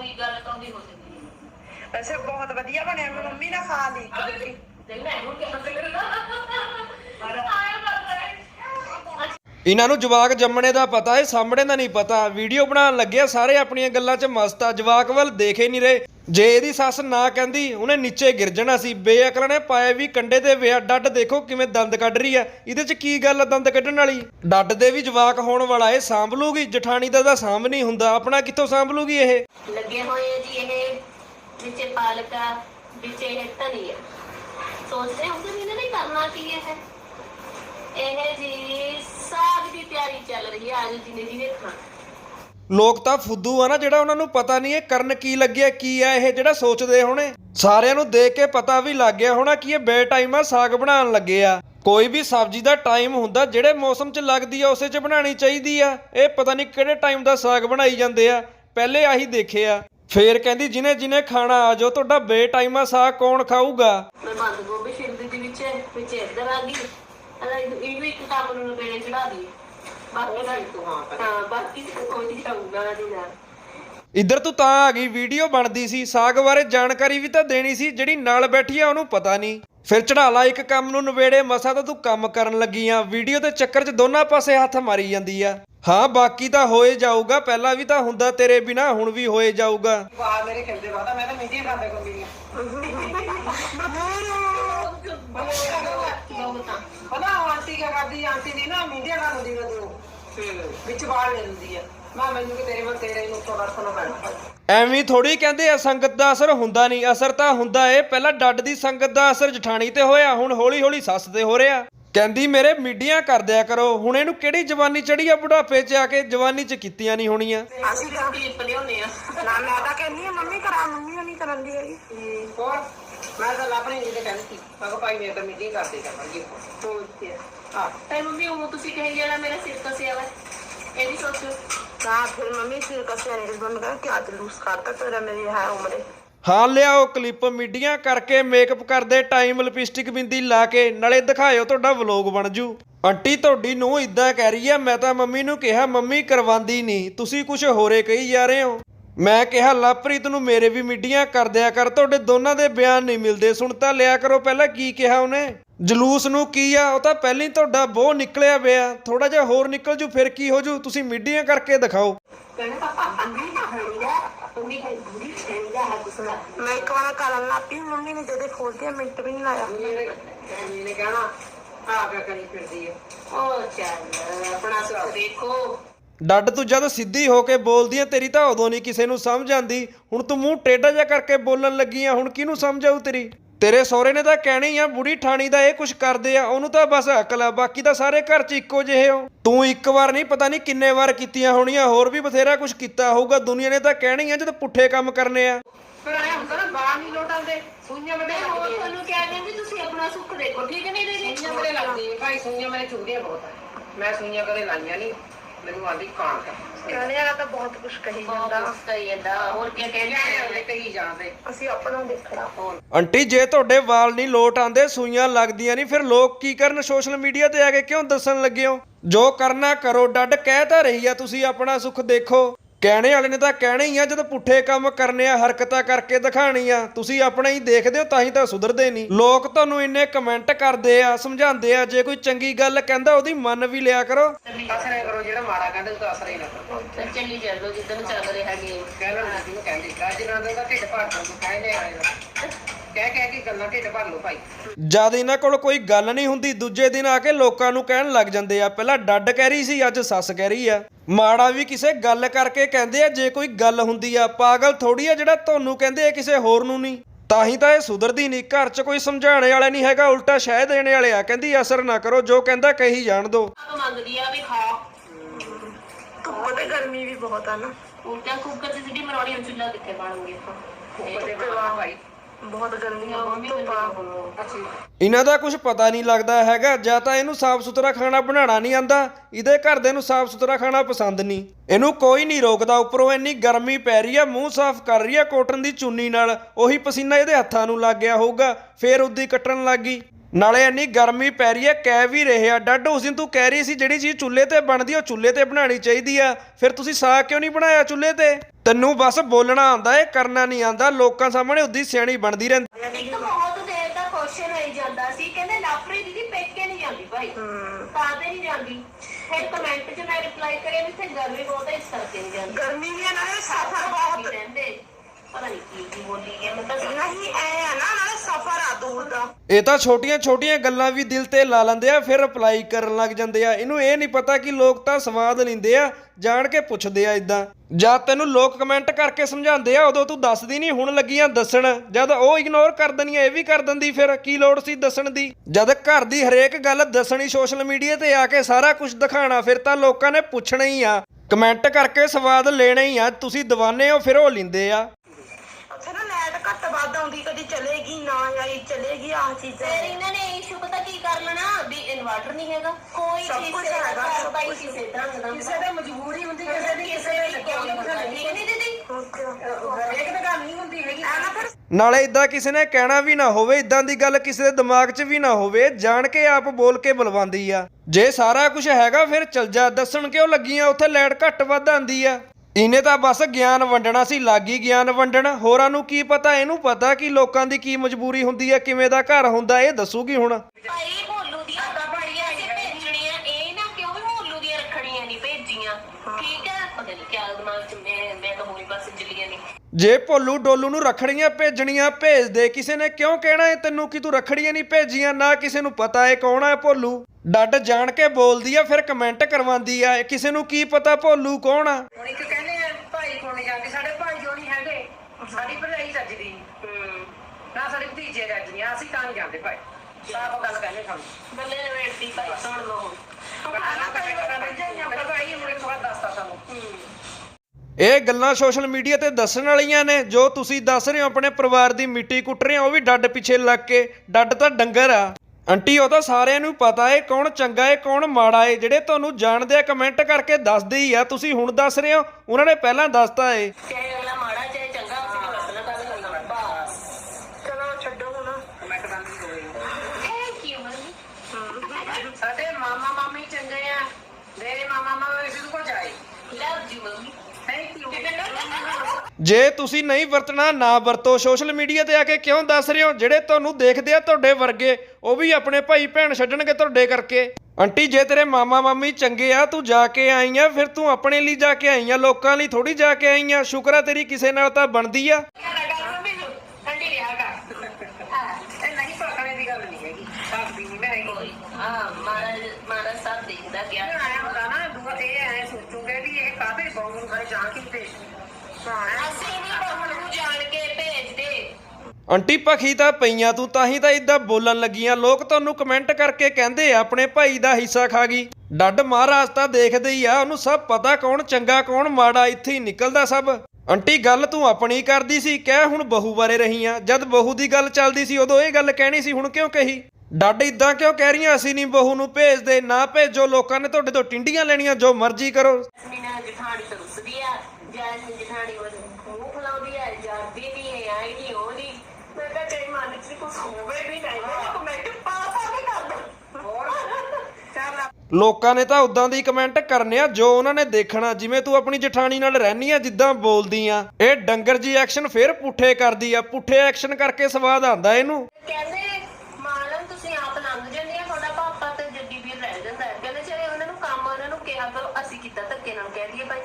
ਉਹੀ ਗੱਲ ਤਾਂ ਉਹਦੀ ਹੋ ਜਾਂਦੀ ਹੈ। ਵੈਸੇ ਬਹੁਤ ਵਧੀਆ ਬਣਿਆ ਮੈਂ ਮੰਮੀ ਨੇ ਖਾ ਲਈ ਇੱਕ ਦੇਖ ਹੁਣ ਆਇਆ ਹੈ ਇਹਨਾਂ ਨੂੰ ਜਵਾਕ ਜੰਮਣੇ ਦਾ ਪਤਾ ਹੈ ਸਾਹਮਣੇ ਦਾ ਨਹੀਂ ਪਤਾ। ਵੀਡੀਓ ਬਣਾਉਣ ਲੱਗੇ ਆ, ਸਾਰੇ ਆਪਣੀਆਂ ਗੱਲਾਂ 'ਚ ਮਸਤ ਆ। ਜਵਾਕ ਵੱਲ ਦੇਖੇ ਨਹੀਂ ਰਹੇ। ਜੇ ਇਹਦੀ ਸੱਸ ਨਾ ਕਹਿੰਦੀ, ਉਹਨੇ ਨੀਚੇ ਗਿਰ ਜਾਣਾ ਸੀ। ਬੇਅਕਲ ਨੇ ਪਾਇਆ ਵੀ ਕੰਡੇ ਤੇ ਵਿਆ ਡੱਡ ਦੇਖੋ ਕਿਵੇਂ ਦੰਦ ਕੱਢ ਰਹੀ ਆ ਇਹਦੇ 'ਚ ਕੀ ਗੱਲ ਆ ਦੰਦ ਕੱਢਣ ਵਾਲੀ? ਡੱਡ ਦੇ ਵੀ ਜਵਾਕ ਹੋਣ ਵਾਲਾ, ਇਹ ਸਾਂਭ ਲੂਗੀ। ਜਠਾਣੀ ਦਾ ਤਾਂ ਸਾਂਭ ਨਹੀਂ ਹੁੰਦਾ। ਆਪਣਾ ਕਿੱਥੋਂ ਸਾਂਭ ਲੂਗੀ ਇਹ? ਲੱਗੇ ਹੋਏ ਜੀ ਇਹ ਵਿੱਚੇ ਪਾਲਕਾ ਵਿੱਚੇ ਇਹ ਧਨੀਆ ਸੋਚਦੇ ਹੁੰਦੇ ਵੀ ਇਹਨਾਂ ਨੇ ਕਰਨਾ ਕੀ ਹੈ ਇਹ? ਜੀ ਸਾਗ ਦੀ ਤਿਆਰੀ ਚੱਲ ਰਹੀ ਹੈ ਅੱਜ ਜਿਹਨੇ ਜਿਹਨੇ ਖਾਣਾ ਲੋਕ ਤਾਂ ਫੁੱਦੂ ਆ ਨਾ, ਜਿਹੜਾ ਉਹਨਾਂ ਨੂੰ ਪਤਾ ਨਹੀਂ ਇਹ ਕਰਨ ਕੀ ਲੱਗਿਆ ਕੀ ਆ, ਇਹ ਜਿਹੜਾ ਸੋਚਦੇ ਹੋਣੇ। ਸਾਰਿਆਂ ਨੂੰ ਦੇਖ ਕੇ ਪਤਾ ਵੀ ਲੱਗ ਗਿਆ ਹੋਣਾ ਕਿ ਇਹ ਬੇ ਟਾਈਮ ਆ, ਸਾਗ ਬਣਾਉਣ ਲੱਗੇ ਆ। ਕੋਈ ਵੀ ਸਬਜ਼ੀ ਦਾ ਟਾਈਮ ਹੁੰਦਾ, ਜਿਹੜੇ ਮੌਸਮ 'ਚ ਲੱਗਦੀ ਆ, ਉਸੇ 'ਚ ਬਣਾਉਣੀ ਚਾਹੀਦੀ ਆ। ਇਹ ਪਤਾ ਨਹੀਂ ਕਿਹੜੇ ਟਾਈਮ ਦਾ ਸਾਗ ਬਣਾਈ ਜਾਂਦੇ ਆ। ਪਹਿਲੇ ਆਹੀ ਦੇਖਿਆ ਫੇਰ ਕਹਿੰਦੀ, ਜਿਨੇ ਜਿਨੇ ਖਾਣਾ, ਆ ਜਾਓ, ਤੁਹਾਡਾ ਬੇ ਟਾਈਮ ਆ, ਸਾਗ ਕੌਣ ਖਾਊਗਾ? ਮੈਂ ਬੰਦ ਗੋਭੀ ਛਿਲਦੀ ਦੀ ਵਿੱਚ ਵਿੱਚ ਇੱਧਰ ਆ ਗਈ। ਅਲਾ ਇਹਨੂੰ ਇੱਕ ਕੰਮ ਨੂੰ ਬੇੜੇ ਚੜਾ ਦੀ। ਬਾਕੀ ਦਾ ਹਾਂ ਬਾਕੀ ਕੋਈ ਨਹੀਂ ਖਾਊਗਾ ਨਾ ਦੀ ਨਾਲ ਇੱਧਰ ਤੂੰ ਤਾਂ ਆ ਗਈ ਵੀਡੀਓ ਬਣਦੀ ਸੀ। ਸਾਗ ਬਾਰੇ ਜਾਣਕਾਰੀ ਵੀ ਤਾਂ ਦੇਣੀ ਸੀ ਜਿਹੜੀ ਨਾਲ ਬੈਠੀ ਆ ਉਹਨੂੰ ਪਤਾ ਨਹੀਂ। ਫਿਰ ਚੜਾ ਲਾ ਇੱਕ ਕੰਮ ਨੂੰ ਨਵੇੜੇ ਮਸਾ ਤਾਂ ਤੂੰ ਕੰਮ ਕਰਨ ਲੱਗੀ ਆ। ਵੀਡੀਓ ਦੇ ਚੱਕਰ 'ਚ ਦੋਨਾਂ ਪਾਸੇ ਹੱਥ ਮਾਰੀ ਜਾਂਦੀ ਆ। ਹਾਂ ਬਾਕੀ ਤਾਂ ਹੋਏ ਜਾਊਗਾ ਪਹਿਲਾਂ ਵੀ ਤਾਂ ਹੁੰਦਾ ਤੇਰੇ ਬਿਨਾ ਹੁਣ ਵੀ ਹੋਏ ਜਾਊਗਾ। ਬਾਹਰ ਮੇਰੇ ਖਿਲਦੇ ਬਾਦਾ ਮੈਂ ਤਾਂ ਮਹਿੰਦੀ ਖਾਂਦੇ ਕੋਈ ਲੋਕ ਤਾਂ ਪਤਾ ਉਹ ਆਂਟੀ ਕੀ ਕਰਦੀ? ਆਂਟੀ ਦੀ ਨਾ ਮਹਿੰਦੀ ਖਾ ਲੈਂਦੀ ਨਾ ਤੂੰ ਵਿੱਚ ਬਾਲ ਲੈ ਲੈਂਦੀ ਆ। ਮੈਂ ਮੈਨੂੰ ਕਿ ਤੇਰੇ ਵੱਲ ਤੇਰੇ ਨੂੰ ਉੱਤੋਂ ਰੱਖਣਾ ਪੈਣਾ। ਐਵੇਂ ਥੋੜੀ ਕਹਿੰਦੇ ਆ ਸੰਗਤ ਦਾ ਅਸਰ ਹੁੰਦਾ ਨਹੀਂ। ਅਸਰ ਤਾਂ ਹੁੰਦਾ ਏ। ਪਹਿਲਾਂ ਡੱਡ ਦੀ ਸੰਗਤ ਦਾ ਅਸਰ ਜਠਾਣੀ ਤੇ ਹੋਇਆ ਹੁਣ ਹੌਲੀ ਹੌਲੀ ਸੱਸ ਤੇ ਹੋ ਰਿਹਾ। ਕਹਿੰਦੀ ਮੇਰੇ ਮੀਡੀਆਂ ਕਰ ਦਿਆ ਕਰੋ। ਹੁਣ ਇਹਨੂੰ ਕਿਹੜੀ ਜਵਾਨੀ ਚੜੀ ਆ ਬੁਢਾਪੇ 'ਚ ਆ ਕੇ? ਜਵਾਨੀ 'ਚ ਕੀਤੀਆਂ ਨਹੀਂ ਹੋਣੀਆਂ। ਅਸੀਂ ਤਾਂ ਕਲਿੱਪ ਲਿਆਉਨੇ ਆ। ਨਾ ਮੈਂ ਤਾਂ ਕਹਿੰਦੀ ਆ ਮੰਮੀ ਕਰਾ ਮੰਮੀ ਉਹ ਨਹੀਂ ਕਰਨ ਦੀ ਹੈਗੀ। ਹੋਰ? ਮੈਂ ਤਾਂ ਲੱਭਣੀ ਜਿਹਦੇ ਕਹਿੰਦੀ ਸੀ ਮੈਂ ਕਿਹਾ ਭਾਈ ਮੇਰੇ ਤਾਂ ਮੀਟਿੰਗ ਕਰਦੇ ਕਰਾਂਗੇ ਸੋਚਦੇ ਹਾਂ। ਤੇ ਮੰਮੀ ਉਹ ਤੁਸੀਂ ਕਹੀ ਜਾਣਾ ਮੇਰਾ ਸਿਰ ਕਸਿਆ ਵਾ। ਇਹਦੀ ਸੋਚੋ। ਤਾਂ ਫਿਰ ਮੰਮੀ ਸਿਰ ਕਸੇ ਨੇ ਬੰਦ ਕਰ ਕਿ ਅੱਜ ਲੂਸ ਕਰਤਾ ਤੇਰਾ ਮੇਰੀ ਹੈ ਉਮਰੇ। ਹਾਂ ਲਿਆਓ ਕਲਿੱਪ ਮੀਡੀਆਂ ਕਰਕੇ ਮੇਕਅਪ ਕਰਦੇ ਟਾਈਮ ਲਿਪਸਟਿਕ ਬਿੰਦੀ ਲਾ ਕੇ ਨਾਲੇ ਦਿਖਾਇਓ ਤੁਹਾਡਾ ਵਲੌਗ ਬਣ ਜੂ। ਆਂਟੀ ਤੁਹਾਡੀ ਨੂੰ ਇਦਾਂ ਕਹਿ ਰਹੀ ਆ ਮੈਂ ਤਾਂ ਮੰਮੀ ਨੂੰ ਕਿਹਾ ਮੰਮੀ ਕਰਵਾਉਂਦੀ ਨਹੀਂ। ਤੁਸੀਂ ਕੁਝ ਹੋਰੇ ਕਹੀ ਜਾ ਰਹੇ ਹੋ। ਮੈਂ ਕਿਹਾ ਲਵਪ੍ਰੀਤ ਨੂੰ ਮੇਰੇ ਵੀ ਮੀਡੀਆਂ ਕਰ ਦਿਆ ਕਰ ਤੁਹਾਡੇ ਦੋਨਾਂ ਦੇ ਬਿਆਨ ਨਹੀਂ ਮਿਲਦੇ। ਸੁਣ ਤਾਂ ਲਿਆ ਕਰੋ ਪਹਿਲਾਂ ਕੀ ਕਿਹਾ ਉਹਨੇ। ਜਲੂਸ ਨੂੰ ਕੀ ਆ ਉਹ ਤਾਂ ਪਹਿਲਾਂ ਹੀ ਤੁਹਾਡਾ ਬਹੁਤ ਨਿਕਲਿਆ ਪਿਆ। ਥੋੜਾ ਜਿਹਾ ਹੋਰ ਨਿਕਲ ਜੂ ਫਿਰ ਕੀ ਹੋ ਜੂ? ਤੁਸੀਂ ਮੀਡੀਆਂ ਕਰਕੇ ਦਿਖਾਓ। ਮੈਂ ਇੱਕ ਵਾਰ ਕਰਨ ਲੱਗ ਪਈ ਮੰਮੀ ਨੇ ਜਦੋਂ ਖੋਲਦੀ ਆ ਮਿੰਟ ਵੀ ਨਹੀਂ ਲਾਇਆ। ਨੇ ਕਹਿਣਾ ਆ ਕੇ ਕਰੀ ਫਿਰਦੀ ਹੈ ਉਹ ਚੱਲ ਆਪਣਾ ਸੁੱਖ ਦੇਖੋ। ਡੱਡ ਤੂੰ ਜਦ ਸਿੱਧੀ ਹੋ ਕੇ ਬੋਲਦੀ ਐ ਤੇਰੀ ਤਾਂ ਉਦੋਂ ਨਹੀਂ ਕਿਸੇ ਨੂੰ ਸਮਝ ਆਂਦੀ ਹੁਣ ਤੂੰ ਮੂੰਹ ਟੇਢਾ ਜਿਹਾ ਕਰਕੇ ਬੋਲਣ ਲੱਗੀ ਆ ਹੁਣ ਕਿਹਨੂੰ ਸਮਝ ਆਊ ਤੇਰੀ? ਤੇਰੇ ਸਹੁਰੇ ਨੇ ਤਾਂ ਕਹਿਣੀ ਆ ਬੁੜੀ ਠਾਣੀ ਦਾ ਇਹ ਕੁਛ ਕਰਦੇ ਆ ਉਹਨੂੰ ਤਾਂ ਬਸ ਅਕਲ ਆ ਬਾਕੀ ਤਾਂ ਸਾਰੇ ਘਰ 'ਚ ਇੱਕੋ ਜਿਹੇ ਹੋ। ਤੂੰ ਇੱਕ ਵਾਰ ਨਹੀਂ ਪਤਾ ਨਹੀਂ ਕਿੰਨੇ ਵਾਰ ਕੀਤੀਆਂ ਹੋਣੀਆਂ ਹੋਰ ਵੀ ਬਥੇਰਾ ਕੁਛ ਕੀਤਾ ਹੋਊਗਾ ਦੁਨੀਆ ਨੇ ਤਾਂ ਕਹਿਣੀ ਆ ਜਦ ਪੁੱਠੇ ਕੰਮ ਕਰਨੇ ਆ। ਪਰ ਐ ਹੁੰਦਾ ਨਾ ਬਾਹਰ ਨਹੀਂ ਲੋਟਾਂਦੇ ਸੂਈਆਂ ਬੜੇ ਮੈਂ ਹੋਰ ਲੱਗਦੀਆਂ ਤੁਹਾਨੂੰ ਕਹਿ ਦਿੰਦੀ ਤੁਸੀਂ ਆਪਣਾ ਸੁੱਖ ਦੇਖੋ ਠੀਕ ਨਹੀਂ ਦੀਦੀ ਸੂਈਆਂ ਬੜੇ ਲੱਗਦੀਆਂ ਭਾਈ ਸੂਈਆਂ ਮੇਰੇ ਚੁਗਦੀਆਂ ਬਹੁਤ ਆ। ਮੈਂ ਸੂਈਆਂ ਕਦੇ ਲਾਈਆਂ ਨਹੀਂ। ਮੈਨੂੰ ਆਂਦੀ ਕਾਣ ਕਰ ਕਹਿਣੇ ਵਾਲਾ ਤਾਂ ਬਹੁਤ ਕੁਝ ਕਹੀ ਜਾਂਦਾ। ਬਹੁਤ ਸਹੀ ਜਾਂਦਾ। ਹੋਰ ਕੀ ਕਹਿੰਦੇ ਕਹਿੰਦੇ ਕਹੀ ਜਾਂਦੇ। ਅਸੀਂ ਆਪਣਾ ਦੇਖਣਾ। ਆਂਟੀ ਜੇ ਤੁਹਾਡੇ ਵਾਲ ਨਹੀਂ ਲੋਟ ਆਂਦੇ ਸੂਈਆਂ ਲੱਗਦੀਆਂ ਨਹੀਂ ਫਿਰ ਲੋਕ ਕੀ ਕਰਨ? ਸੋਸ਼ਲ ਮੀਡੀਆ ਤੇ ਆ ਕੇ ਕਿਉਂ ਦੱਸਣ ਲੱਗੇ ਹੋ? ਜੋ ਕਰਨਾ ਕਰੋ ਡੱਡ ਕਹਿ ਤਾਂ ਰਹੀ ਆ ਤੁਸੀਂ ਆਪਣਾ ਸੁੱਖ ਦੇਖੋ। ਕਹਿਣੇ ਵਾਲੇ ਨੇ ਤਾਂ ਕਹਿਣਾ ਹੀ ਆ ਜਦੋਂ ਪੁੱਠੇ ਕੰਮ ਕਰਨੇ ਆ ਹਰਕਤਾਂ ਕਰਕੇ ਦਿਖਾਣੀ ਆ ਤੁਸੀਂ ਆਪਣਾ ਹੀ ਦੇਖਦੇ ਹੋ ਤਾਂ ਹੀ ਤਾਂ ਸੁਧਰਦੇ ਨਹੀਂ। ਲੋਕ ਤੁਹਾਨੂੰ ਇੰਨੇ ਕਮੈਂਟ ਕਰਦੇ ਆ ਸਮਝਾਉਂਦੇ ਆ ਜੇ ਕੋਈ ਚੰਗੀ ਗੱਲ ਕਹਿੰਦਾ ਉਹਦੀ ਮੰਨ ਵੀ ਲਿਆ ਕਰੋ। ਅਸਰ ਕਰੋ ਜਿਹੜਾ ਮਾੜਾ ਕਹਿੰਦੇ ਉਹ ਤਾਂ ਅਸਰ ਹੀ ਨਾ ਕਰੋ। ਤਾਂ ਚੱਲੀ ਚੱਲੋ ਜਿੱਦਣ ਚੱਲ ਰਿਹਾ ਗੇਮ ਕਹਿਣਾ ਨਹੀਂ ਜਿਹਨੂੰ ਕਹਿੰਦੇ ਰਾਜੀ ਨਾਲ ਦਾ ਢਿੱਡ ਭਰ ਦੋ ਕਹਿੰਦੇ ਆਏ ਕਹਿ ਕਹਿ ਕੇ ਗੱਲਾਂ ਢਿੱਡ ਭਰ ਲਓ ਭਾਈ। ਜਦ ਇਹਨਾਂ ਕੋਲ ਕੋਈ ਗੱਲ ਨਹੀਂ ਹੁੰਦੀ ਦੂਜੇ ਦਿਨ ਆ ਕੇ ਲੋਕਾਂ ਨੂੰ ਕਹਿਣ ਲੱਗ ਜਾਂਦੇ ਆ ਪਹਿਲਾਂ ਡੱਡ ਕਹਿ ਰਹੀ ਸੀ ਅੱਜ ਸੱਸ ਕਹਿ ਰਹੀ ਆ। ਮਾੜਾ ਵੀ ਕਿਸੇ ਗੱਲ ਕਰਕੇ ਕਹਿੰਦੇ ਆ ਜੇ ਕੋਈ ਗੱਲ ਹੁੰਦੀ ਆ ਪਾਗਲ ਥੋੜੀ ਆ ਜਿਹੜਾ ਤੁਹਾਨੂੰ ਕਹਿੰਦੇ ਆ ਕਿਸੇ ਹੋਰ ਨੂੰ ਨਹੀਂ। ਤਾਂ ਹੀ ਤਾਂ ਇਹ ਸੁਧਰਦੀ ਨਹੀਂ ਘਰ 'ਚ ਕੋਈ ਸਮਝਾਉਣ ਵਾਲਾ ਨਹੀਂ ਹੈਗਾ ਉਲਟਾ ਸ਼ਹਿ ਦੇਣ ਵਾਲੇ ਆ ਕਹਿੰਦੀ ਅਸਰ ਨਾ ਕਰੋ ਜੋ ਕਹਿੰਦਾ ਕਹੀ ਜਾਣ ਦੋ। ਆਪ ਮੰਗਦੀ ਆ ਵੀ ਖਾ ਧੁੱਪ ਤੇ ਗਰਮੀ ਵੀ ਬਹੁਤ ਆ ਨਾ। ਉਲਟਾ ਕੁੱਕਰ ਦੀ ਸਿੱਧੀ ਮਰਵਾਉਣੀ ਹੁਣ ਚੁੱਲ੍ਹਾ ਕਿੱਥੇ ਬਣੂਗੀ ਉੱਪਰ ਦੇ ਬਣਾ ਭਾਈ। ਬਹੁਤ ਗਰਮੀ ਆ ਬਹੁਤ ਧੁੱਪ ਆ ਅੱਛੀ। ਇਹਨਾਂ ਦਾ ਕੁਝ ਪਤਾ ਨਹੀਂ ਲੱਗਦਾ ਹੈਗਾ ਜਾਂ ਤਾਂ ਇਹਨੂੰ ਸਾਫ਼ ਸੁਥਰਾ ਖਾਣਾ ਬਣਾਉਣਾ ਨਹੀਂ ਆਂਦਾ ਇਹਦੇ ਘਰਦੇ ਨੂੰ ਸਾਫ਼ ਸੁਥਰਾ ਖਾਣਾ ਪਸੰਦ ਨਹੀਂ। ਇਹਨੂੰ ਕੋਈ ਨਹੀਂ ਰੋਕਦਾ ਉੱਪਰੋਂ ਇੰਨੀ ਗਰਮੀ ਪੈ ਰਹੀ ਆ ਮੂੰਹ ਸਾਫ਼ ਕਰ ਰਹੀ ਆ ਕੋਟਨ ਦੀ ਚੁੰਨੀ ਨਾਲ ਉਹੀ ਪਸੀਨਾ ਇਹਦੇ ਹੱਥਾਂ ਨੂੰ ਲੱਗ ਗਿਆ ਹੋਊਗਾ ਫੇਰ ਉਦੀ ਕੱਟਣ ਲੱਗ ਗਈ। ਨਾਲੇ ਇੰਨੀ ਗਰਮੀ ਪੈ ਰਹੀ ਆ ਕਹਿ ਵੀ ਰਹੇ ਆ ਡੱਡ ਉਸ ਦਿਨ ਤੂੰ ਕਹਿ ਰਹੀ ਸੀ ਜਿਹੜੀ ਚੀਜ਼ ਚੁੱਲ੍ਹੇ ਤੇ ਬਣਦੀ ਉਹ ਚੁੱਲ੍ਹੇ ਤੇ ਬਣਾਉਣੀ ਚਾਹੀਦੀ ਆ ਫਿਰ ਤੁਸੀਂ ਸਾਗ ਕਿਉਂ ਨਹੀਂ ਬਣਾਇਆ ਚੁੱਲ੍ਹੇ ਤੇ? ਤੈਨੂੰ ਬਸ ਬੋਲਣਾ ਆਉਂਦਾ ਏ ਕਰਨਾ ਨਹੀਂ ਆਉਂਦਾ ਲੋਕਾਂ ਸਾਹਮਣੇ ਉਦੀ ਸਿਆਣੀ ਬਣਦੀ ਰਹਿੰਦੀ। ਇੱਕ ਬਹੁਤ ਦੇਰ ਦਾ ਕੁਐਸਚਨ ਰਹੀ ਜਾਂਦਾ ਸੀ ਕਹਿੰਦੇ ਲਾਪਰੀ ਦੀਦੀ ਪੇਕੇ ਨਹੀਂ ਜਾਂਦੀ ਭਾਈ। ਤਾਂ ਤੇ ਨਹੀਂ ਜਾਂਦੀ? ਫਿਰ ਕਮੈਂਟ 'ਚ ਮੈਂ ਰਿਪਲਾਈ ਕਰਿਆ ਵੀ ਇੱਥੇ ਗਰਮੀ ਬਹੁਤ ਹੈ ਇਸ ਕਰਕੇ ਨਹੀਂ ਜਾਂਦੀ। ਗਰਮੀ ਵੀ ਆ ਨਾਲੇ ਸਫਰ ਬਹੁਤ ਰਹਿੰਦੇ। ਪਤਾ ਨਹੀਂ ਕੀ ਕੀ ਬੋਲੀ ਗਿਆ ਮੈਂ ਤਾਂ ਨਹੀਂ ਐ ਆ ਨਾ ਨਾਲੇ ਸਫਰ ਆ ਇਹ ਤਾਂ ਛੋਟੀਆਂ-ਛੋਟੀਆਂ ਗੱਲਾਂ ਵੀ ਦਿਲ ਤੇ ਲਾ ਲੈਂਦੇ ਆ, ਫਿਰ ਅਪਲਾਈ ਕਰਨ ਲੱਗ ਜਾਂਦੇ ਆ। ਇਹਨੂੰ ਇਹ ਨਹੀਂ ਪਤਾ ਕਿ ਲੋਕ ਤਾਂ ਸਵਾਦ ਲੈਂਦੇ ਆ, ਜਾਣ ਕੇ ਪੁੱਛਦੇ ਆ ਇਦਾਂ ਜਦ ਤੈਨੂੰ ਲੋਕ ਕਮੈਂਟ ਕਰਕੇ ਸਮਝਾਉਂਦੇ ਆ, ਉਦੋਂ ਤੂੰ ਦੱਸਦੀ ਨਹੀਂ, ਹੁਣ ਲੱਗੀਆਂ ਦੱਸਣ। ਜਦ ਉਹ ਇਗਨੋਰ ਕਰ ਦਨੀਆਂ ਇਹ ਵੀ ਕਰ ਦਿੰਦੀ ਫਿਰ, ਕੀ ਲੋੜ ਸੀ ਦੱਸਣ ਦੀ? ਜਦ ਘਰ ਦੀ ਹਰੇਕ ਗੱਲ ਦੱਸਣੀ ਸੋਸ਼ਲ ਮੀਡੀਆ ਤੇ ਆ ਕੇ ਸਾਰਾ ਕੁਝ ਦਿਖਾਣਾ ਫਿਰ ਤਾਂ ਲੋਕਾਂ ਨੇ ਪੁੱਛਣਾ ਹੀ ਆ। ਕਮੈਂਟ ਕਰਕੇ ਸਵਾਦ ਲੈਣਾ ਹੀ ਆ, ਤੁਸੀਂ دیਵਾਨੇ ਹੋ, ਫਿਰ ਉਹ ਲਿੰਦੇ ਆ। ਵੱਧ ਆਉਂਦੀ ਕਦੀ ਚਲੇਗੀ ਨਾ ਆਈ ਚਲੇਗੀ ਆਹ ਚੀਜ਼ਾਂ। ਫਿਰ ਇਹਨਾਂ ਨੇ ਇਸ਼ੂ ਪਤਾ ਕੀ ਕਰ ਲੈਣਾ? ਵੀ ਇਨਵਰਟਰ ਨਹੀਂ ਹੈਗਾ। ਕੋਈ ਸਭ ਚੀਜ਼ ਕੁਛ ਹੈਗਾ, ਸਭ ਹੀ ਕੁਛ। ਕਿਸੇ ਢੰਗ ਦਾ ਕਿਸੇ ਦੀ ਮਜਬੂਰੀ ਹੁੰਦੀ ਕਿਸੇ ਦੀ ਕਿਸੇ ਦੀ ਕੋਈ ਠੀਕ ਨਹੀਂ ਦੀਦੀ। ਹਰੇਕ ਦੀ ਗੱਲ ਨਹੀਂ ਹੁੰਦੀ ਹੈਗੀ। ਨਾ ਫਿਰ। ਨਾਲੇ ਇਦਾਂ ਕਿਸੇ ਨੇ ਕਹਿਣਾ ਵੀ ਨਾ ਹੋਵੇ ਇਦਾਂ ਦੀ ਗੱਲ ਕਿਸੇ ਦੇ ਦਿਮਾਗ 'ਚ ਵੀ ਨਾ ਹੋਵੇ ਜਾਣ ਕੇ ਆਪ ਬੋਲ ਕੇ ਬੁਲਵਾਉਂਦੀ ਆ। ਜੇ ਸਾਰਾ ਕੁਝ ਹੈਗਾ ਫਿਰ ਚਲ ਜਾ ਦੱਸਣ ਕਿਉਂ ਲੱਗੀਆਂ? ਉੱਥੇ ਲੈਟ ਘੱਟ ਵੱਧ ਆਂਦੀ ਆ। ਇਹਨੇ ਤਾਂ ਬਸ ਗਿਆਨ ਵੰਡਣਾ ਸੀ ਲਾਗੀ ਗਿਆਨ ਵੰਡਣ। ਹੋਰਾਂ ਨੂੰ ਕੀ ਪਤਾ ਇਹਨੂੰ ਪਤਾ ਕਿ ਲੋਕਾਂ ਦੀ ਕੀ ਮਜਬੂਰੀ ਹੁੰਦੀ ਆ ਕਿਵੇਂ ਦਾ ਘਰ ਹੁੰਦਾ ਇਹ ਦੱਸੂਗੀ ਹੁਣ। ਭਾਈ ਭੋਲੂ ਦੀਆਂ ਰੱਖੜੀਆਂ ਜੇ ਭੇਜਣੀਆਂ। ਇਹ ਨਾ ਕਿਉਂ ਵੀ ਭੋਲੂ ਦੀਆਂ ਰੱਖੜੀਆਂ ਨਹੀਂ ਭੇਜੀਆਂ? ਠੀਕ ਹੈ? ਪਤਾ ਨਹੀਂ ਕਿਆ ਦਿਮਾਗ ਚ ਮੈਂ ਮੈਂ ਤਾਂ ਹੋਈ ਬਸ ਜਲੀਆਂ ਨਹੀਂ ਜੇ ਭੋਲੂ ਡੋਲੂ ਨੂੰ ਰੱਖੜੀਆਂ ਭੇਜਣੀਆਂ ਭੇਜ ਦੇ। ਕਿਸੇ ਨੇ ਕਿਉਂ ਕਹਿਣਾ ਏ ਤੈਨੂੰ ਕਿ ਤੂੰ ਰੱਖੜੀਆਂ ਨਹੀਂ ਭੇਜੀਆਂ? ਨਾ ਕਿਸੇ ਨੂੰ ਪਤਾ ਏ ਕੌਣ ਹੈ ਭੋਲੂ। ਡੱਡ ਜਾਣ ਕੇ ਬੋਲਦੀ ਆ ਫਿਰ ਕਮੈਂਟ ਕਰਵਾਉਂਦੀ ਆ ਕਿਸੇ ਨੂੰ ਕੀ ਪਤਾ ਭੋਲੂ ਕੌਣ ਆ? ਹੁਣ ਇੱਕ ਕਹਿੰਦੇ ਆ ਭਾਈ ਕੋਲ ਜਾ ਕੇ ਸਾਡੇ ਭਾਈ ਜੋ ਨਹੀਂ ਹੈਗੇ ਸਾਡੀ ਭਰਜਾਈ ਰੱਜਦੀ ਹੂੰ ਨਾ ਸਾਡੇ ਭਤੀਜੇ ਰੱਜਦੀਆਂ ਅਸੀਂ ਤਾਂ ਨਹੀਂ ਜਾਂਦੇ ਭਾਈ। ਸਾਫ਼ ਗੱਲ ਕਹਿੰਦੇ ਸਾਨੂੰ। ਬੱਲੇ ਨੇ ਵੇਟਦੀ ਭਾਈ ਸੁਣ ਲਓ ਇਹ ਗੱਲਾਂ ਸੋਸ਼ਲ ਮੀਡੀਆ ਤੇ ਦੱਸਣ ਵਾਲੀਆਂ ਨੇ ਜੋ ਤੁਸੀਂ ਦੱਸ ਰਹੇ ਹੋ ਆਪਣੇ ਪਰਿਵਾਰ ਦੀ ਮਿੱਟੀ ਕੁੱਟ ਰਹੇ ਹੋ ਉਹ ਵੀ ਡੱਡ ਪਿੱਛੇ ਲੱਗ ਕੇ ਡੱਡ ਤਾਂ ਡੰਗਰ ਆ। ਆਂਟੀ ਉਹ ਤਾਂ ਸਾਰਿਆਂ ਨੂੰ ਪਤਾ ਏ ਕੌਣ ਚੰਗਾ ਏ ਕੌਣ ਮਾੜਾ ਏ। ਜਿਹੜੇ ਤੁਹਾਨੂੰ ਜਾਣਦੇ ਆ ਕਮੈਂਟ ਕਰਕੇ ਦੱਸਦੇ ਹੀ ਆ। ਤੁਸੀਂ ਹੁਣ ਦੱਸ ਰਹੇ ਹੋ ਉਹਨਾਂ ਨੇ ਪਹਿਲਾਂ ਦੱਸਤਾ ਏ। ਚਾਹੇ ਅਗਲਾ ਮਾੜਾ ਚਾਹੇ ਚੰਗਾ ਉਸੇ ਦੀ ਮਸਲਾ ਗੱਲ ਹੋਈ ਬਸ। ਚਲੋ ਛੱਡੋ ਹੁਣ। ਕਮੈਂਟ ਬੰਦ ਨਹੀਂ ਹੋਏ ਥੈਂਕ ਯੂ ਮੰਮੀ। ਸਾਡੇ ਮਾਮਾ ਮਾਮੀ ਚੰਗੇ ਆ। ਮੇਰੇ ਮਾਮਾ ਮਾਮੀ ਇਸੇ ਕੋਲ ਜਾਏ। Love you mummy. ਜੇ ਤੁਸੀਂ ਨਹੀਂ ਵਰਤਣਾ, ਨਾ ਵਰਤੋ। ਸੋਸ਼ਲ ਮੀਡੀਆ ਤੇ ਆ ਕੇ ਕਿਉਂ ਦੱਸ ਰਹੇ ਹੋ? ਜਿਹੜੇ ਤੁਹਾਨੂੰ ਦੇਖਦੇ ਆ ਤੁਹਾਡੇ ਵਰਗੇ, ਉਹ ਵੀ ਆਪਣੇ ਭਾਈ ਭੈਣ ਛੱਡਣਗੇ ਤੁਹਾਡੇ ਕਰਕੇ। ਆਂਟੀ, ਜੇ ਤੇਰੇ ਮਾਮਾ ਮਾਮੀ ਚੰਗੇ ਆ, ਤੂੰ ਜਾ ਕੇ ਆਈ ਆ, ਫਿਰ ਤੂੰ ਆਪਣੇ ਲਈ ਜਾ ਕੇ ਆਈ ਆ, ਲੋਕਾਂ ਲਈ ਥੋੜੀ ਜਾ ਕੇ ਆਈ ਆ। ਸ਼ੁਕਰ ਆ ਤੇਰੀ ਕਿਸੇ ਨਾਲ ਤਾਂ ਬਣਦੀ ਆ ਠੰਡੀ ਰਿਹਾ ਕਰ ਇਹ ਨਹੀਂ ਪਕੜਨੇ ਦੀ ਗੱਲ ਨਹੀਂ ਹੈਗੀ ਸਾਫ਼ ਦੀ ਨਹੀਂ ਮੈਂ ਹੈਗੀ ਕੋਈ ਆ ਮਾਰਾ ਮਾਰਾ ਸਾਥ ਦੇਖਦਾ ਗਿਆ ਇਹ ਆਇਆ ਹੁੰਦਾ ਨਾ ਦੂਆ ਇਹ ਐ ਸੋਚੂਗੇ ਵੀ ਇਹ ਕਾਹਦੇ ਬਹੂ ਨੂੰ ਘਰੇ ਜਾ ਕੇ ਭੇਜ ਅਸੀਂ ਨਹੀਂ ਬਹੂ ਨੂੰ ਜਾਣ ਕੇ ਭੇਜਦੇ ਆਂਟੀ ਪਖੀ ਤਾਂ ਪਈਆਂ ਤੂੰ ਤਾਂ ਹੀ ਤਾਂ ਇਦਾਂ ਬੋਲਣ ਲੱਗੀਆਂ। ਲੋਕ ਤੁਹਾਨੂੰ ਕਮੈਂਟ ਕਰਕੇ ਕਹਿੰਦੇ ਆ ਆਪਣੇ ਭਾਈ ਦਾ ਹਿੱਸਾ ਖਾ ਗਈ। ਡੱਡ ਮਹਾਰਾਜ ਤਾਂ ਦੇਖਦੇ ਹੀ ਆ ਉਹਨੂੰ ਸਭ ਪਤਾ ਕੌਣ ਚੰਗਾ ਕੌਣ ਮਾੜਾ ਇੱਥੇ ਹੀ ਨਿਕਲਦਾ ਸਭ। ਆਂਟੀ ਗੱਲ ਤੂੰ ਆਪਣੀ ਕਰਦੀ ਸੀ ਕਹਿ ਹੁਣ ਬਹੂ ਬਾਰੇ ਰਹੀ ਆ। ਜਦ ਬਹੂ ਦੀ ਗੱਲ ਚੱਲਦੀ ਸੀ ਉਦੋਂ ਇਹ ਗੱਲ ਕਹਿਣੀ ਸੀ ਹੁਣ ਕਿਉਂ ਕਹੀ? ਡੱਡ ਇਦਾਂ ਕਿਉਂ ਕਹਿ ਰਹੀਆਂ? ਅਸੀਂ ਨਹੀਂ ਬਹੂ ਨੂੰ ਭੇਜਦੇ ਨਾ ਭੇਜੋ ਲੋਕਾਂ ਨੇ ਤੁਹਾਡੇ ਤੋਂ ਟਿੰਡੀਆਂ ਲੈਣੀਆਂ ਜੋ ਮਰਜ਼ੀ ਕਰੋ। ਤਾਂ ਰੁੱਸਦੀ ਆ ਜੈਸਮੀਨ ਜਠਾਣੀ ਉਹ ਮੂੰਹ ਫਲਾਉਂਦੀ ਆ ਜਾਂਦੀ ਨਹੀਂ ਹੈ ਆਈ ਨਹੀਂ ਉਹ ਨਹੀਂ ਮੈਂ ਤਾਂ ਕਈ ਮਨ ਚ ਕੁਝ ਹੋਵੇ ਵੀ ਨਹੀਂ ਮੈਂ ਕਮੈਂਟ ਪਾਸ ਆ ਕੇ ਕਰ ਦੋ ਹੋਰ? ਚੱਲ ਲੋਕਾਂ ਨੇ ਤਾਂ ਉਦਾਂ ਦੀ ਕਮੈਂਟ ਕਰਨੇ ਆ ਜੋ ਉਹਨਾਂ ਨੇ ਦੇਖਣਾ ਜਿਵੇਂ ਤੂੰ ਆਪਣੀ ਜਠਾਣੀ ਨਾਲ ਰਹਿਨੀ ਆ ਜਿੱਦਾਂ ਬੋਲਦੀ ਆ। ਇਹ ਡੰਗਰ ਜੀ ਐਕਸ਼ਨ ਫੇਰ ਪੁੱਠੇ ਕਰਦੀ ਆ ਪੁੱਠੇ ਐਕਸ਼ਨ ਕਰਕੇ ਸਵਾਦ ਆਂਦਾ ਇਹਨੂੰ। ਕਹਿੰਦੇ ਮਾਲਮ ਤੁਸੀਂ ਆਪ ਲੰਘ ਜਾਂਦੇ ਆ ਤੁਹਾਡਾ ਪਾਪਾ ਤੇ ਜੱਦੀ ਵੀਰ ਰਹਿ ਜਾਂਦਾ ਹੈ ਕਹਿੰਦੇ ਚਾਹੇ ਉਹਨਾਂ ਨੂੰ ਕੰਮ ਉਹਨਾਂ ਨੂੰ ਕਿਹਾ ਕਰੋ ਅਸੀਂ ਕੀਤਾ ਧੱਕੇ ਨਾਲ ਕਹਿ ਦਈਏ ਭਾਈ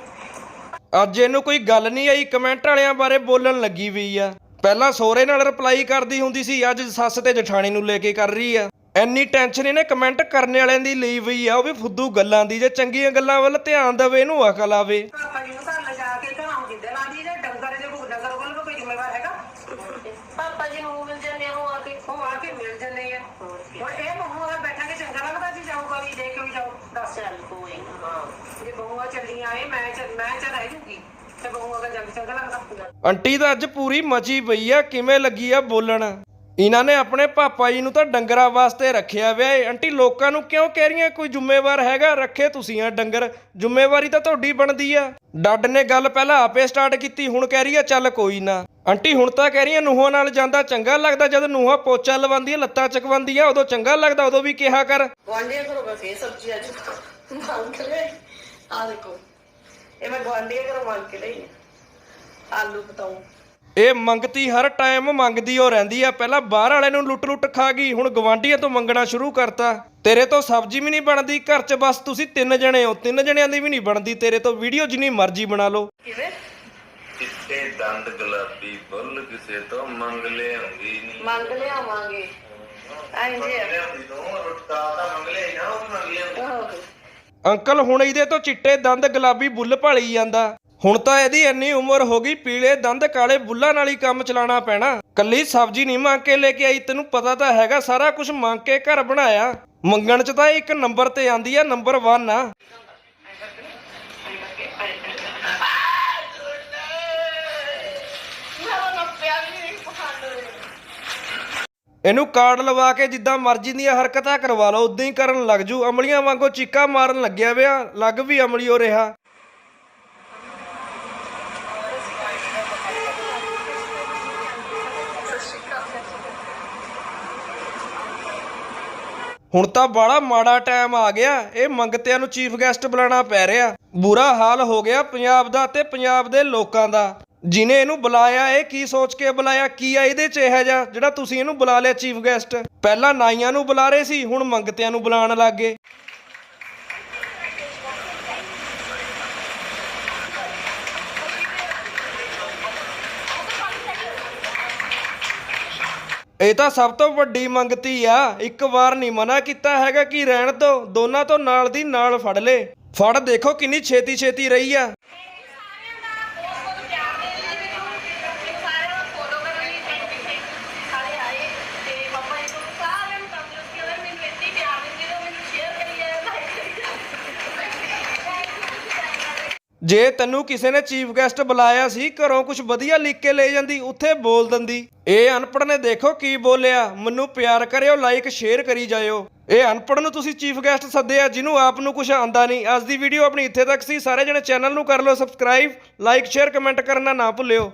ਅੱਜ ਇਹਨੂੰ ਕੋਈ ਗੱਲ ਨਹੀਂ ਆਈ ਕਮੈਂਟ ਵਾਲਿਆਂ ਬਾਰੇ ਬੋਲਣ ਲੱਗੀ ਵੀ ਆ। ਪਹਿਲਾਂ ਸੋਹਰੇ ਨਾਲ ਰਿਪਲਾਈ ਕਰਦੀ ਹੁੰਦੀ ਸੀ, ਅੱਜ ਸੱਸ ਤੇ ਜਠਾਣੀ ਨੂੰ ਲੈ ਕੇ ਕਰ ਰਹੀ ਆ। ਐਨੀ ਟੈਨਸ਼ਨ ਇਹਨੇ ਕਮੈਂਟ ਕਰਨ ਵਾਲਿਆਂ ਦੀ ਲਈ ਵੀ ਆ, ਉਹ ਵੀ ਫੁੱਦੂ ਗੱਲਾਂ ਦੀ, ਜੇ ਚੰਗੀਆਂ ਗੱਲਾਂ ਵੱਲ ਧਿਆਨ ਦੇਵੇ, ਇਹਨੂੰ ਅਕਲ ਆਵੇ ਪਾਪਾ ਜੀ ਨੂੰ ਘਰ ਲਿਜਾ ਕੇ ਘਰਾਂ ਜਿੱਦੇ ਲਾਦੀ ਜੇ ਡੰਗਰ ਜੇ ਕੋਈ ਡੰਗਰ ਕੋਲ ਕੋਈ ਜ਼ਿੰਮੇਵਾਰ ਹੈਗਾ ਪਾਪਾ ਜੀ ਨੂੰ ਮਿਲ ਜਾਂਦੇ ਆ ਉਹ ਆ ਕੇ ਉਹ ਆ ਕੇ ਮਿਲ ਜੰਨੇ ਆ ਹੁਣ ਇਹ ਬਹੂ ਆ ਬੈਠਾਂਗੇ ਚੰਗਾ ਲੱਗਦਾ ਜੀ ਜਾਊਗਾ ਵੀ ਦੇਖ ਕੇ ਵੀ ਜਾਊ ਦੱਸ ਚੱਲ ਕੋਈ ਨਾ ਜੇ ਬਹੂ ਆ ਚੱਲੀਆਂ ਆਏ ਮੈਂ ਚੱਲ ਮੈਂ ਚੱਲ ਰਹਿ ਜੂਗੀ। ਤੇ ਬਹੂ ਅਗਰ ਜੰਗ ਚੰਗਾ ਲੱਗਦਾ ਆਂਟੀ ਤਾਂ ਅੱਜ ਪੂਰੀ ਮਚੀ ਪਈ ਆ ਕਿਵੇਂ ਲੱਗੀ ਆ ਬੋਲਣ? ਇਹਨਾਂ ਨੇ ਆਪਣੇ ਪਾਪਾ ਜੀ ਨੂੰ ਤਾਂ ਡੰਗਰਾਂ ਵਾਸਤੇ ਰੱਖਿਆ ਵਿਆ ਏ। ਆਂਟੀ ਲੋਕਾਂ ਨੂੰ ਕਿਉਂ ਕਹਿ ਰਹੀਆਂ ਕੋਈ ਜ਼ਿੰਮੇਵਾਰ ਹੈਗਾ? ਰੱਖੇ ਤੁਸੀਂ ਆ ਡੰਗਰ। ਜ਼ਿੰਮੇਵਾਰੀ ਤਾਂ ਤੁਹਾਡੀ ਬਣਦੀ ਆ। ਡੱਡ ਨੇ ਗੱਲ ਪਹਿਲਾਂ ਆਪੇ ਸਟਾਰਟ ਕੀਤੀ ਹੁਣ ਕਹਿ ਰਹੀ ਆ ਚੱਲ ਕੋਈ ਨਾ। ਆਂਟੀ ਹੁਣ ਤਾਂ ਕਹਿ ਰਹੀਆਂ ਨੂੰਹਾਂ ਨਾਲ ਜਾਂਦਾ ਚੰਗਾ ਲੱਗਦਾ ਜਦ ਨੂੰਹਾਂ ਪੋਚਾ ਲਵਾਉਂਦੀਆਂ ਲੱਤਾਂ ਚਕਵਾਉਂਦੀਆਂ ਉਦੋਂ ਚੰਗਾ ਲੱਗਦਾ ਉਦੋਂ ਵੀ ਕਿਹਾ ਕਰ। ਗੁਆਂਢੀਆਂ ਘਰੋਂ ਫੇਰ ਸਬਜ਼ੀ ਅੱਜ ਲਈ ਆ ਦੇਖੋ। ਇਹ ਮੈਂ ਗੁਆਂਢੀਆਂ ਘਰੋਂ ਮੰਗ ਕੇ ਲਈ ਹੈ। ਆਲੂ ਬਤਾਉ ਇਹ ਮੰਗਤੀ ਹਰ ਟਾਈਮ ਮੰਗਦੀ ਹੋ ਰਹਿੰਦੀ ਆ। ਪਹਿਲਾਂ ਬਾਹਰ ਵਾਲੇ ਨੂੰ ਲੁੱਟ-ਲੁੱਟ ਖਾ ਗਈ ਹੁਣ ਗਵਾਂਢੀਆਂ ਤੋਂ ਮੰਗਣਾ ਸ਼ੁਰੂ ਕਰਤਾ। ਤੇਰੇ ਤੋਂ ਸਬਜ਼ੀ ਵੀ ਨਹੀਂ ਬਣਦੀ ਘਰ 'ਚ ਬਸ ਤੁਸੀਂ ਤਿੰਨ ਜਣੇ ਹੋ। ਤਿੰਨ ਜਣਿਆਂ ਦੀ ਵੀ ਨਹੀਂ ਬਣਦੀ ਤੇਰੇ ਤੋਂ ਵੀਡੀਓ ਜਿੰਨੀ ਮਰਜ਼ੀ ਬਣਾ ਲਓ। ਕਿਵੇਂ? ਚਿੱਟੇ ਦੰਦ ਗੁਲਾਬੀ ਬੁੱਲ ਕਿਸੇ ਤੋਂ ਮੰਗ ਲਿਆਉਂਦੀ ਨਹੀਂ ਮੰਗ ਲਿਆਵਾਂਗੇ। ਐਂ ਜੇ ਆ। ਲਿਆਉਂਦੀ ਤੋਂ ਰੁੱਟਾ ਤਾਂ ਮੰਗ ਲਿਆ ਨਾ ਉਹ ਮੰਗ ਲਿਆਉਂਦੀ ਆਹੋ। ਅੰਕਲ, ਹੁਣ ਇਹਦੇ ਤੋਂ ਚਿੱਟੇ ਦੰਦ ਗੁਲਾਬੀ ਬੁੱਲ ਭਾਲੀ ਜਾਂਦਾ। ਹੁਣ ਤਾਂ ਇਹਦੀ ਇੰਨੀ ਉਮਰ ਹੋ ਗਈ, ਪੀਲੇ ਦੰਦ ਕਾਲੇ ਬੁੱਲਾਂ ਨਾਲ ਹੀ ਕੰਮ ਚਲਾਉਣਾ ਪੈਣਾ। ਕੱਲੀ ਸਬਜ਼ੀ ਨਹੀਂ ਮੰਗ ਕੇ ਲੈ ਕੇ ਆਈ, ਤੈਨੂੰ ਪਤਾ ਤਾਂ ਹੈਗਾ, ਸਾਰਾ ਕੁਝ ਮੰਗ ਕੇ ਘਰ ਬਣਾਇਆ। ਮੰਗਣ ਚ ਤਾਂ ਇੱਕ ਨੰਬਰ ਤੇ ਆਂਦੀ ਆ, ਨੰਬਰ 1 ਆ। ਇਹਨੂੰ ਕਾਰਡ ਲਵਾ ਕੇ ਜਿੱਦਾਂ ਮਰਜ਼ੀ ਦੀਆਂ ਹਰਕਤਾਂ ਕਰਵਾ ਲਓ, ਉਦਾਂ ਹੀ ਕਰਨ ਲੱਗ ਜੂ। ਅਮਲੀਆਂ ਵਾਂਗੂ ਚੀਕਾ ਮਾਰਨ ਲੱਗਿਆ ਵਿਆ। ਲੱਗ ਵੀ ਅਮਲੀ ਹੋ ਰਿਹਾ। ਹੁਣ ਤਾਂ ਬੜਾ ਮਾੜਾ ਟਾਈਮ ਆ ਗਿਆ। ਇਹ ਮੰਗਤਿਆਂ ਨੂੰ ਚੀਫ ਗੈਸਟ ਬੁਲਾਣਾ ਪੈ ਰਿਹਾ। ਬੁਰਾ ਹਾਲ ਹੋ ਗਿਆ ਪੰਜਾਬ ਦਾ ਤੇ ਪੰਜਾਬ ਦੇ ਲੋਕਾਂ ਦਾ। ਜਿਨੇ ਇਹਨੂੰ ਬੁਲਾਇਆ, ਇਹ ਕੀ ਸੋਚ ਕੇ ਬੁਲਾਇਆ, ਕੀ ਆ ਇਹਦੇ ਚ ਇਹ ਜਿਹਾ ਜਿਹੜਾ ਤੁਸੀਂ ਇਹਨੂੰ ਬੁਲਾ ਲਿਆ ਚੀਫ ਗੈਸਟ ਪਹਿਲਾਂ ਨਾਈਆਂ ਨੂੰ ਬੁਲਾ ਰਹੇ ਸੀ, ਹੁਣ ਮੰਗਤਿਆਂ ਨੂੰ ਬੁਲਾਉਣ ਲੱਗ। ਗਏ ਇਹ ਤਾਂ ਸਭ ਤੋਂ ਵੱਡੀ ਮੰਗਤੀ ਆ। ਇੱਕ ਵਾਰ ਨਹੀਂ ਮਨਾ ਕੀਤਾ ਹੈਗਾ ਕਿ ਰਹਿਣ ਦੋ, ਦੋਨਾਂ ਤੋਂ ਨਾਲ ਦੀ ਨਾਲ ਫੜ ਲੇ। ਫੜ ਦੇਖੋ ਕਿੰਨੀ ਛੇਤੀ ਛੇਤੀ ਰਹੀ ਆ। ਜੇ ਤੈਨੂੰ ਕਿਸੇ ਨੇ ਚੀਫ ਗੈਸਟ ਬੁਲਾਇਆ ਸੀ, ਘਰੋਂ ਕੁਝ ਵਧੀਆ ਲਿਖ ਕੇ ਲੈ ਜਾਂਦੀ, ਉੱਥੇ ਬੋਲ ਦਿੰਦੀ। ਇਹ ਅਨਪੜ੍ਹ ਨੇ ਦੇਖੋ ਕੀ ਬੋਲਿਆ। ਮੈਨੂੰ ਪਿਆਰ ਕਰਿਓ ਲਾਈਕ ਸ਼ੇਅਰ ਕਰੀ ਜਾਇਓ। ਇਹ ਅਨਪੜ੍ਹ ਨੂੰ ਤੁਸੀਂ ਚੀਫ ਗੈਸਟ ਸੱਦਿਆ, ਜਿਹਨੂੰ ਆਪ ਨੂੰ ਕੁਝ ਆਂਦਾ ਨਹੀਂ। ਅੱਜ ਦੀ ਵੀਡੀਓ ਆਪਣੀ ਇੱਥੇ ਤੱਕ ਸੀ। ਸਾਰੇ ਜਣੇ ਚੈਨਲ ਨੂੰ ਕਰ ਲਓ ਸਬਸਕ੍ਰਾਈਬ ਲਾਈਕ ਸ਼ੇਅਰ ਕਮੈਂਟ ਕਰਨਾ ਨਾ ਭੁੱਲਿਓ।